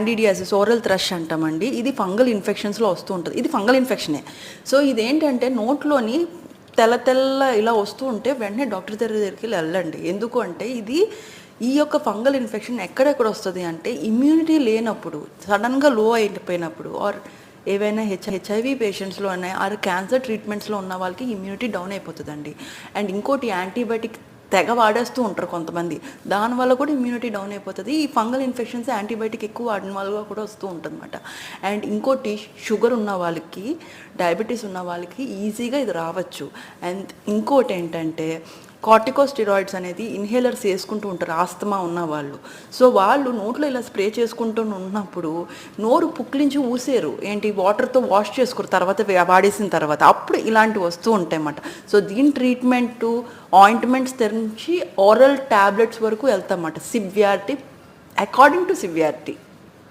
Candidiasis oral thrush అంటామండి ఇది fungal ఇన్ఫెక్షన్స్లో వస్తూ ఉంటుంది. ఇది ఫంగల్ ఇన్ఫెక్షనే సో ఇదేంటంటే నోట్లోని తెల్ల తెల్ల ఇలా వస్తూ ఉంటే వెంటనే డాక్టర్ దగ్గర దగ్గరికి వెళ్ళి వెళ్ళండి. ఎందుకు అంటే ఇది ఈ యొక్క ఫంగల్ ఇన్ఫెక్షన్ ఎక్కడెక్కడ వస్తుంది అంటే ఇమ్యూనిటీ లేనప్పుడు సడన్గా లో అయిపోయినప్పుడు ఆర్ ఏవైనా హెచ్ హెచ్ఐవి పేషెంట్స్లో ఉన్నాయి ఆర్ క్యాన్సర్ ట్రీట్మెంట్స్లో ఉన్న వాళ్ళకి ఇమ్యూనిటీ డౌన్ అయిపోతుందండి. అండ్ ఇంకోటి యాంటీబయాటిక్ తెగ వాడేస్తూ ఉంటారు కొంతమంది. దానివల్ల కూడా ఇమ్యూనిటీ డౌన్ అయిపోతుంది. ఈ ఫంగల్ ఇన్ఫెక్షన్స్ యాంటీబయాటిక్ ఎక్కువ వాడిన వల్ల కూడా వస్తూ ఉంటుందన్నమాట. అండ్ ఇంకోటి షుగర్ ఉన్న వాళ్ళకి డయాబెటీస్ ఉన్న వాళ్ళకి ఈజీగా ఇది రావచ్చు. అండ్ ఇంకోటి ఏంటంటే కార్టికోస్టిరాయిడ్స్ అనేది ఇన్హేలర్స్ వేసుకుంటూ ఉంటారు ఆస్తమా ఉన్న వాళ్ళు. సో వాళ్ళు నోట్లో ఇలా స్ప్రే చేసుకుంటూ ఉన్నప్పుడు నోరు పుక్లించి ఊసేరు. ఏంటి? వాటర్తో వాష్ చేసుకోరు తర్వాత వాడేసిన తర్వాత. అప్పుడు ఇలాంటివి వస్తూ ఉంటాయి అన్నమాట. సో దీని ట్రీట్మెంట్ ఆయింట్మెంట్స్ తెరించి ఓరల్ ట్యాబ్లెట్స్ వరకు వెళ్తామన్నమాట సివియారిటీ అకార్డింగ్ టు సివియారిటీ.